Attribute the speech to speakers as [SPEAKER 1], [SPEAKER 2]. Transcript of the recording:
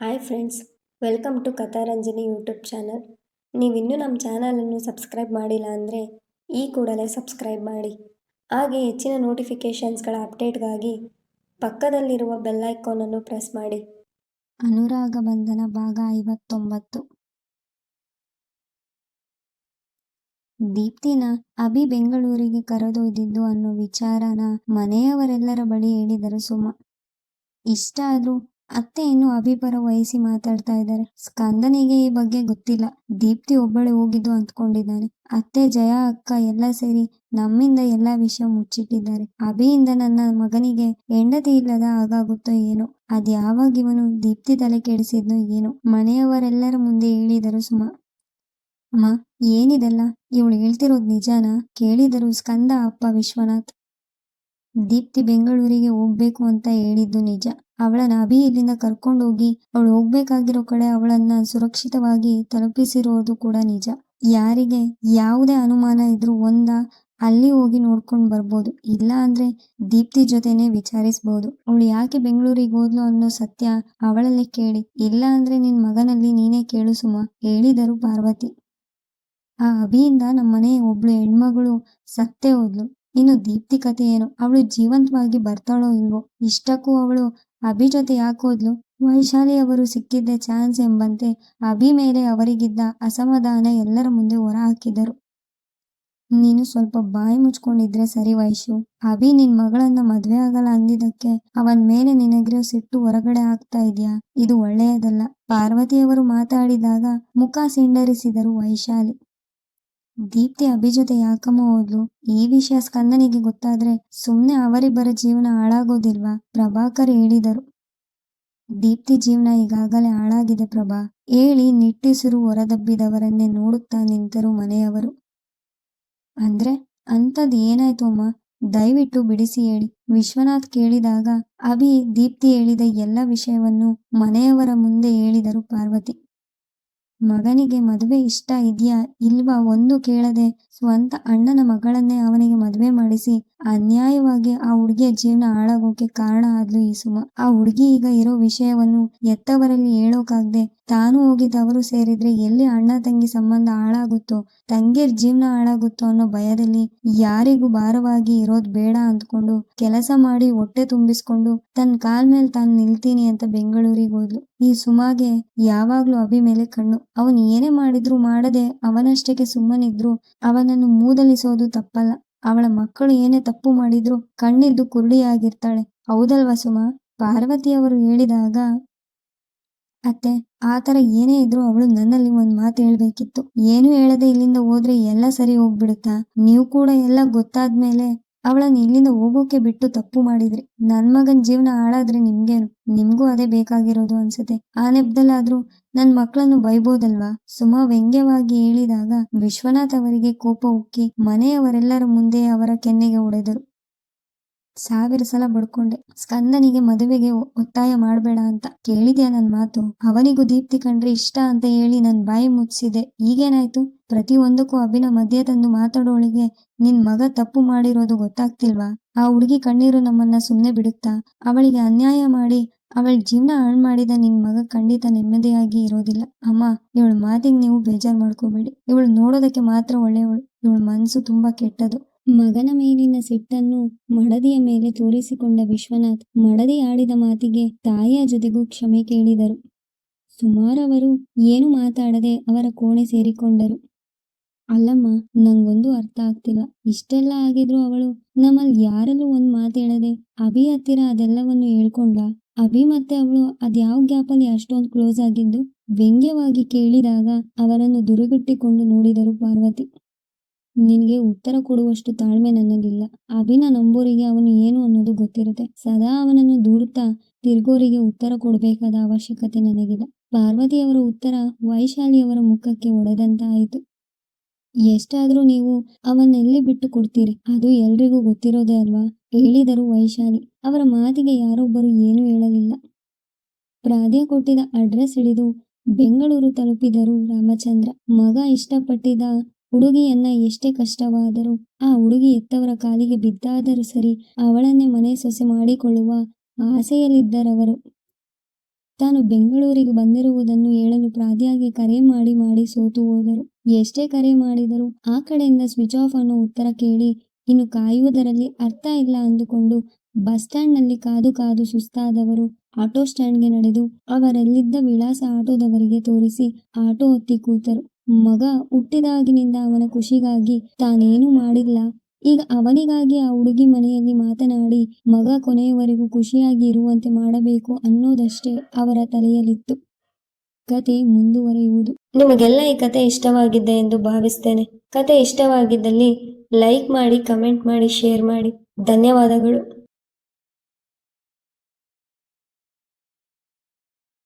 [SPEAKER 1] Hi friends, welcome to Katharanjani YouTube channel. ನೀವಿನ್ನೂ ನಮ್ಮ ಚಾನಲನ್ನು ಸಬ್ಸ್ಕ್ರೈಬ್ ಮಾಡಿಲ್ಲ ಅಂದರೆ ಈ ಕೂಡಲೇ ಸಬ್ಸ್ಕ್ರೈಬ್ ಮಾಡಿ. ಹಾಗೆ ಹೆಚ್ಚಿನ ನೋಟಿಫಿಕೇಷನ್ಸ್ಗಳ ಅಪ್ಡೇಟ್ಗಾಗಿ ಪಕ್ಕದಲ್ಲಿರುವ ಬೆಲ್ ಐಕಾನನ್ನು ಪ್ರೆಸ್ ಮಾಡಿ. ಅನುರಾಗ ಬಂಧನ ಭಾಗ ಐವತ್ತೊಂಬತ್ತು. ದೀಪ್ತಿನ ಅಭಿ ಬೆಂಗಳೂರಿಗೆ ಕರೆದೊಯ್ದಿದ್ದು ಅನ್ನೋ ವಿಚಾರನ ಮನೆಯವರೆಲ್ಲರ ಬಳಿ ಹೇಳಿದರು ಸುಮ. ಇಷ್ಟ ಆದ್ರೂ ಅತ್ತೆ ಇನ್ನು ಅಭಿಪರ ವಹಿಸಿ ಮಾತಾಡ್ತಾ ಇದ್ದಾರೆ. ಸ್ಕಂದನಿಗೆ ಈ ಬಗ್ಗೆ ಗೊತ್ತಿಲ್ಲ. ದೀಪ್ತಿ ಒಬ್ಬಳೆ ಹೋಗಿದ್ದು ಅಂದ್ಕೊಂಡಿದ್ದಾನೆ ಅತ್ತೆ, ಜಯ, ಅಕ್ಕ ಎಲ್ಲ ಸೇರಿ ನಮ್ಮಿಂದ ಎಲ್ಲಾ ವಿಷಯ ಮುಚ್ಚಿಟ್ಟಿದ್ದಾರೆ. ಅಭಿಯಿಂದ ನನ್ನ ಮಗನಿಗೆ ಹೆಂಡತಿ ಇಲ್ಲದ ಆಗಾಗುತ್ತೋ ಏನೋ. ಅದ್ಯಾವಾಗ ಇವನು ದೀಪ್ತಿ ತಲೆ ಕೆಡಿಸಿದ್ನೋ ಏನೋ. ಮನೆಯವರೆಲ್ಲರ ಮುಂದೆ ಹೇಳಿದರು ಸುಮ. ಅಮ್ಮ ಏನಿದೆಲ್ಲ? ಇವಳು ಹೇಳ್ತಿರೋದು ನಿಜಾನ? ಕೇಳಿದರು ಸ್ಕಂದ ಅಪ್ಪ ವಿಶ್ವನಾಥ್. ದೀಪ್ತಿ ಬೆಂಗಳೂರಿಗೆ ಹೋಗ್ಬೇಕು ಅಂತ ಹೇಳಿದ್ದು ನಿಜ. ಅವಳನ್ನ ಅಭಿ ಇಲ್ಲಿಂದ ಕರ್ಕೊಂಡೋಗಿ ಅವಳು ಹೋಗ್ಬೇಕಾಗಿರೋ ಕಡೆ ಅವಳನ್ನ ಸುರಕ್ಷಿತವಾಗಿ ತಲುಪಿಸಿರೋದು ಕೂಡ ನಿಜ. ಯಾರಿಗೆ ಯಾವುದೇ ಅನುಮಾನ ಇದ್ರೂ ಒಂದ, ಅಲ್ಲಿ ಹೋಗಿ ನೋಡ್ಕೊಂಡ್ ಬರ್ಬೋದು. ಇಲ್ಲ ಅಂದ್ರೆ ದೀಪ್ತಿ ಜೊತೆನೆ ವಿಚಾರಿಸ್ಬೋದು. ಅವಳು ಯಾಕೆ ಬೆಂಗಳೂರಿಗೆ ಹೋದ್ಲು ಅನ್ನೋ ಸತ್ಯ ಅವಳಲ್ಲೇ ಕೇಳಿ. ಇಲ್ಲ ಅಂದ್ರೆ ನಿನ್ ಮಗನಲ್ಲಿ ನೀನೇ ಕೇಳು ಸುಮ, ಹೇಳಿದರು ಪಾರ್ವತಿ. ಆ ಅಭಿಯಿಂದ ನಮ್ಮನೆ ಒಬ್ಳು ಹೆಣ್ಮಗಳು ಸತ್ತೇ ಹೋದ್ಲು. ಇನ್ನು ದೀಪ್ತಿ ಕತೆ ಏನು ಅವಳು ಜೀವಂತವಾಗಿ ಬರ್ತಾಳೋ ಇಲ್ವೋ? ಇಷ್ಟಕ್ಕೂ ಅವಳು ಅಭಿ ಜೊತೆ ಯಾಕೆ ಹೋದ್ಲು? ವೈಶಾಲಿ ಅವರು ಸಿಕ್ಕಿದ್ದ ಚಾನ್ಸ್ ಎಂಬಂತೆ ಅಭಿ ಮೇಲೆ ಅವರಿಗಿದ್ದ ಅಸಮಾಧಾನ ಎಲ್ಲರ ಮುಂದೆ ಹೊರ ಹಾಕಿದರು. ನೀನು ಸ್ವಲ್ಪ ಬಾಯಿ ಮುಚ್ಕೊಂಡಿದ್ರೆ ಸರಿ ವೈಶು. ಅಭಿ ನಿನ್ ಮಗಳನ್ನ ಮದ್ವೆ ಆಗಲ್ಲ ಅಂದಿದ್ದಕ್ಕೆ ಅವನ್ ಮೇಲೆ ನಿನಗಿರೋ ಸಿಟ್ಟು ಹೊರಗಡೆ ಆಗ್ತಾ ಇದ್ಯಾ? ಇದು ಒಳ್ಳೆಯದಲ್ಲ. ಪಾರ್ವತಿಯವರು ಮಾತಾಡಿದಾಗ ಮುಖ ಸಿಂಡರಿಸಿದರು ವೈಶಾಲಿ. ದೀಪ್ತಿ ಅಭಿ ಜೊತೆ ಯಾಕಮ್ಮ ಹೋದ್ಲು ಈ ವಿಷಯ ಸ್ಕಂದನಿಗೆ ಗೊತ್ತಾದ್ರೆ ಸುಮ್ನೆ ಅವರಿಬ್ಬರ ಜೀವನ ಹಾಳಾಗೋದಿಲ್ವಾ? ಪ್ರಭಾಕರ್ ಹೇಳಿದರು. ದೀಪ್ತಿ ಜೀವನ ಈಗಾಗಲೇ ಹಾಳಾಗಿದೆ ಪ್ರಭಾ. ಹೇಳಿ ನಿಟ್ಟಿಸಿರು ಹೊರದಬ್ಬಿದವರನ್ನೇ ನೋಡುತ್ತಾ ನಿಂತರು ಮನೆಯವರು. ಅಂದ್ರೆ ಅಂಥದ್ ಏನಾಯ್ತು ಅಮ್ಮ ದಯವಿಟ್ಟು ಬಿಡಿಸಿ ಹೇಳಿ. ವಿಶ್ವನಾಥ್ ಕೇಳಿದಾಗ, ಅಭಿ ದೀಪ್ತಿ ಹೇಳಿದ ಎಲ್ಲ ವಿಷಯವನ್ನು ಮನೆಯವರ ಮುಂದೆ ಹೇಳಿದರು ಪಾರ್ವತಿ. ಮಗನಿಗೆ ಮದುವೆ ಇಷ್ಟ ಇದೆಯಾ ಇಲ್ವಾ ಒಂದು ಕೇಳದೆ ಸ್ವಂತ ಅಣ್ಣನ ಮಗಳನ್ನೇ ಅವನಿಗೆ ಮದುವೆ ಮಾಡಿಸಿ ಅನ್ಯಾಯವಾಗಿ ಆ ಹುಡುಗಿಯ ಜೀವನ ಹಾಳಾಗೋಕೆ ಕಾರಣ ಆದ್ಲು ಈ ಸುಮ. ಆ ಹುಡುಗಿ ಈಗ ಇರೋ ವಿಷಯವನ್ನು ಎತ್ತವರಲ್ಲಿ ಹೇಳೋಕಾಗ್ದೆ ತಾನು ತವರು ಸೇರಿದ್ರೆ ಎಲ್ಲಿ ಅಣ್ಣ ತಂಗಿ ಸಂಬಂಧ ಹಾಳಾಗುತ್ತೋ ತಂಗಿರ್ ಜೀವನ ಹಾಳಾಗುತ್ತೋ ಅನ್ನೋ ಭಯದಲ್ಲಿ ಯಾರಿಗೂ ಭಾರವಾಗಿ ಇರೋದ್ ಬೇಡ ಅಂದ್ಕೊಂಡು ಕೆಲಸ ಮಾಡಿ ಹೊಟ್ಟೆ ತುಂಬಿಸ್ಕೊಂಡು ತನ್ನ ಕಾಲ್ ಮೇಲೆ ತಾನು ನಿಲ್ತೀನಿ ಅಂತ ಬೆಂಗಳೂರಿಗೆ ಹೋದ್ಲು. ಈ ಸುಮಾಗೆ ಯಾವಾಗ್ಲೂ ಅಭಿ ಮೇಲೆ ಕಣ್ಣು. ಅವನ್ ಏನೇ ಮಾಡಿದ್ರು ಮಾಡದೆ ಅವನಷ್ಟಕ್ಕೆ ಸುಮ್ಮನಿದ್ರು, ಅವನನ್ನು ಮೂದಲಿಸೋದು ತಪ್ಪಲ್ಲ. ಅವಳ ಮಕ್ಕಳು ಏನೇ ತಪ್ಪು ಮಾಡಿದ್ರು ಕಣ್ಣಿದ್ದು ಕುರುಳಿಯಾಗಿರ್ತಾಳೆ ಹೌದಲ್ವಾ ಸುಮಾ? ಪಾರ್ವತಿಯವರು ಹೇಳಿದಾಗ ಅತ್ತೆ ಆತರ ಏನೇ ಇದ್ರು ಅವಳು ನನ್ನಲ್ಲಿ ಒಂದ್ ಮಾತು ಹೇಳ್ಬೇಕಿತ್ತು. ಏನು ಹೇಳದೆ ಇಲ್ಲಿಂದ ಹೋದ್ರೆ ಎಲ್ಲ ಸರಿ ಹೋಗ್ಬಿಡುತ್ತಾ? ನೀವು ಕೂಡ ಎಲ್ಲ ಗೊತ್ತಾದ್ಮೇಲೆ ಅವಳನ್ನ ಇಲ್ಲಿಂದ ಹೋಗೋಕೆ ಬಿಟ್ಟು ತಪ್ಪು ಮಾಡಿದ್ರಿ. ನನ್ ಮಗನ್ ಜೀವನ ಹಾಳಾದ್ರೆ ನಿಮ್ಗೇನು? ನಿಮ್ಗೂ ಅದೇ ಬೇಕಾಗಿರೋದು ಅನ್ಸುತ್ತೆ. ಆ ನೆಪದಲ್ಲಾದ್ರೂ ನನ್ ಮಕ್ಕಳನ್ನು ಬೈಬೋದಲ್ವಾ? ಸುಮಾ ವ್ಯಂಗ್ಯವಾಗಿ ಹೇಳಿದಾಗ ವಿಶ್ವನಾಥ್ ಅವರಿಗೆ ಕೋಪ ಉಕ್ಕಿ ಮನೆಯವರೆಲ್ಲರ ಮುಂದೆ ಅವರ ಕೆನ್ನೆಗೆ ಹೊಡೆದರು. ಸಾವಿರ ಸಲ ಬಡ್ಕೊಂಡೆ. ಸ್ಕಂದನಿಗೆ ಮದುವೆಗೆ ಒತ್ತಾಯ ಮಾಡಬೇಡ ಅಂತ ಕೇಳಿದ್ಯಾ ನನ್ ಮಾತು? ಅವನಿಗೂ ದೀಪ್ತಿ ಕಂಡ್ರೆ ಇಷ್ಟ ಅಂತ ಹೇಳಿ ನನ್ ಬಾಯಿ ಮುಚ್ಚಿದೆ. ಈಗೇನಾಯ್ತು? ಪ್ರತಿಯೊಂದಕ್ಕೂ ಅಭಿನ ಮಧ್ಯ ತಂದು ಮಾತಾಡೋಳಿಗೆ ನಿನ್ ಮಗ ತಪ್ಪು ಮಾಡಿರೋದು ಗೊತ್ತಾಗ್ತಿಲ್ವಾ? ಆ ಹುಡುಗಿ ಕಣ್ಣೀರು ನಮ್ಮನ್ನ ಸುಮ್ನೆ ಬಿಡುತ್ತಾ? ಅವಳಿಗೆ ಅನ್ಯಾಯ ಮಾಡಿ, ಅವಳ ಜೀವನ ಹಾಳು ಮಾಡಿದ ನಿನ್ ಮಗ ಖಂಡಿತ ನೆಮ್ಮದಿಯಾಗಿ ಇರೋದಿಲ್ಲ. ಅಮ್ಮ, ಇವಳ ಮಾತಿಗೆ ನೀವು ಬೇಜಾರ್ ಮಾಡ್ಕೋಬೇಡಿ. ಇವಳು ನೋಡೋದಕ್ಕೆ ಮಾತ್ರ ಒಳ್ಳೆಯವಳು. ಇವಳ ಮನಸ್ಸು ತುಂಬಾ ಕೆಟ್ಟದು. ಮಗನ ಮೇಲಿನ ಸಿಟ್ಟನ್ನು ಮಡದಿಯ ಮೇಲೆ ತೋರಿಸಿಕೊಂಡ ವಿಶ್ವನಾಥ್ ಮಡದಿ ಆಡಿದ ಮಾತಿಗೆ ತಾಯಿಯ ಜೊತೆಗೂ ಕ್ಷಮೆ ಕೇಳಿದರು. ಸುಮಾರವರು ಏನು ಮಾತಾಡದೆ ಅವರ ಕೋಣೆ ಸೇರಿಕೊಂಡರು. ಅಲ್ಲಮ್ಮ, ನಂಗೊಂದು ಅರ್ಥ ಆಗ್ತಿಲ್ಲ. ಇಷ್ಟೆಲ್ಲ ಆಗಿದ್ರು ಅವಳು ನಮ್ಮಲ್ಲಿ ಯಾರಲ್ಲೂ ಒಂದ್ ಮಾತೇಳದೆ ಅಭಿ ಹತ್ತಿರ ಅದೆಲ್ಲವನ್ನು ಹೇಳ್ಕೊಂಡ ಅಭಿ ಮತ್ತೆ ಅವಳು ಅದ್ಯಾವ ಗ್ಯಾಪಲ್ಲಿ ಅಷ್ಟೊಂದು ಕ್ಲೋಸ್ ಆಗಿದ್ದು ವ್ಯಂಗ್ಯವಾಗಿ ಕೇಳಿದಾಗ ಅವರನ್ನು ದುರುಗಟ್ಟಿಕೊಂಡು ನೋಡಿದರು ಪಾರ್ವತಿ. ನಿನಗೆ ಉತ್ತರ ಕೊಡುವಷ್ಟು ತಾಳ್ಮೆ ನನಗಿಲ್ಲ. ಅಭಿನ ನಂಬೋರಿಗೆ ಅವನು ಏನು ಅನ್ನೋದು ಗೊತ್ತಿರುತ್ತೆ. ಸದಾ ಅವನನ್ನು ದೂರುತ್ತಾ ತಿರ್ಗೋರಿಗೆ ಉತ್ತರ ಕೊಡಬೇಕಾದ ಅವಶ್ಯಕತೆ ನನಗಿಲ್ಲ ಪಾರ್ವತಿಯವರ ಉತ್ತರ ವೈಶಾಲಿಯವರ ಮುಖಕ್ಕೆ ಹೊಡೆದಂತಾಯಿತು ಎಷ್ಟಾದರೂ ನೀವು ಅವನ್ನೆಲ್ಲಿ ಬಿಟ್ಟು ಕೊಡ್ತೀರಿ? ಅದು ಎಲ್ರಿಗೂ ಗೊತ್ತಿರೋದೇ ಅಲ್ವಾ? ಹೇಳಿದರು ವೈಶಾಲಿ. ಅವರ ಮಾತಿಗೆ ಯಾರೊಬ್ಬರು ಏನೂ ಹೇಳಲಿಲ್ಲ. ಪ್ರಾಧ್ಯ ಕೊಟ್ಟಿದ ಅಡ್ರೆಸ್ ಹಿಡಿದು ಬೆಂಗಳೂರು ತಲುಪಿದರು ರಾಮಚಂದ್ರ. ಮಗ ಇಷ್ಟಪಟ್ಟಿದ್ದ ಹುಡುಗಿಯನ್ನ ಎಷ್ಟೇ ಕಷ್ಟವಾದರೂ ಆ ಹುಡುಗಿ ಎತ್ತವರ ಕಾಲಿಗೆ ಬಿದ್ದಾದರೂ ಸರಿ ಅವಳನ್ನೇ ಮನೆ ಸೊಸೆ ಮಾಡಿಕೊಳ್ಳುವ ಆಸೆಯಲ್ಲಿದ್ದರವರು. ತಾನು ಬೆಂಗಳೂರಿಗೆ ಬಂದಿರುವುದನ್ನು ಹೇಳಲು ಪ್ರಾದಿಯಾಗಿ ಕರೆ ಮಾಡಿ ಮಾಡಿ ಸೋತು ಹೋದರು. ಎಷ್ಟೇ ಕರೆ ಮಾಡಿದರೂ ಆ ಕಡೆಯಿಂದ ಸ್ವಿಚ್ ಆಫ್ ಅನ್ನೋ ಉತ್ತರ ಕೇಳಿ ಇನ್ನು ಕಾಯುವುದರಲ್ಲಿ ಅರ್ಥ ಇಲ್ಲ ಅಂದುಕೊಂಡು ಬಸ್ ಸ್ಟ್ಯಾಂಡ್ನಲ್ಲಿ ಕಾದು ಕಾದು ಸುಸ್ತಾದವರು ಆಟೋ ಸ್ಟ್ಯಾಂಡ್ಗೆ ನಡೆದು ಅವರಲ್ಲಿದ್ದ ವಿಳಾಸ ಆಟೋದವರಿಗೆ ತೋರಿಸಿ ಆಟೋ ಹತ್ತಿ ಕೂತರು. ಮಗ ಹುಟ್ಟಿದಾಗಿನಿಂದ ಅವನ ಖುಷಿಗಾಗಿ ತಾನೇನು ಮಾಡಿಲ್ಲ. ಈಗ ಅವನಿಗಾಗಿ ಆ ಹುಡುಗಿ ಮನೆಯಲ್ಲಿ ಮಾತನಾಡಿ, ಮಗ ಕೊನೆಯವರೆಗೂ ಖುಷಿಯಾಗಿ ಇರುವಂತೆ ಮಾಡಬೇಕು ಅನ್ನೋದಷ್ಟೇ ಅವರ ತಲೆಯಲ್ಲಿತ್ತು. ಕತೆ ಮುಂದುವರೆಯುವುದು. ನಿಮಗೆಲ್ಲ ಈ ಕತೆ ಇಷ್ಟವಾಗಿದೆ ಎಂದು ಭಾವಿಸ್ತೇನೆ. ಕತೆ ಇಷ್ಟವಾಗಿದ್ದಲ್ಲಿ ಲೈಕ್ ಮಾಡಿ, ಕಮೆಂಟ್ ಮಾಡಿ, ಶೇರ್ ಮಾಡಿ. ಧನ್ಯವಾದಗಳು.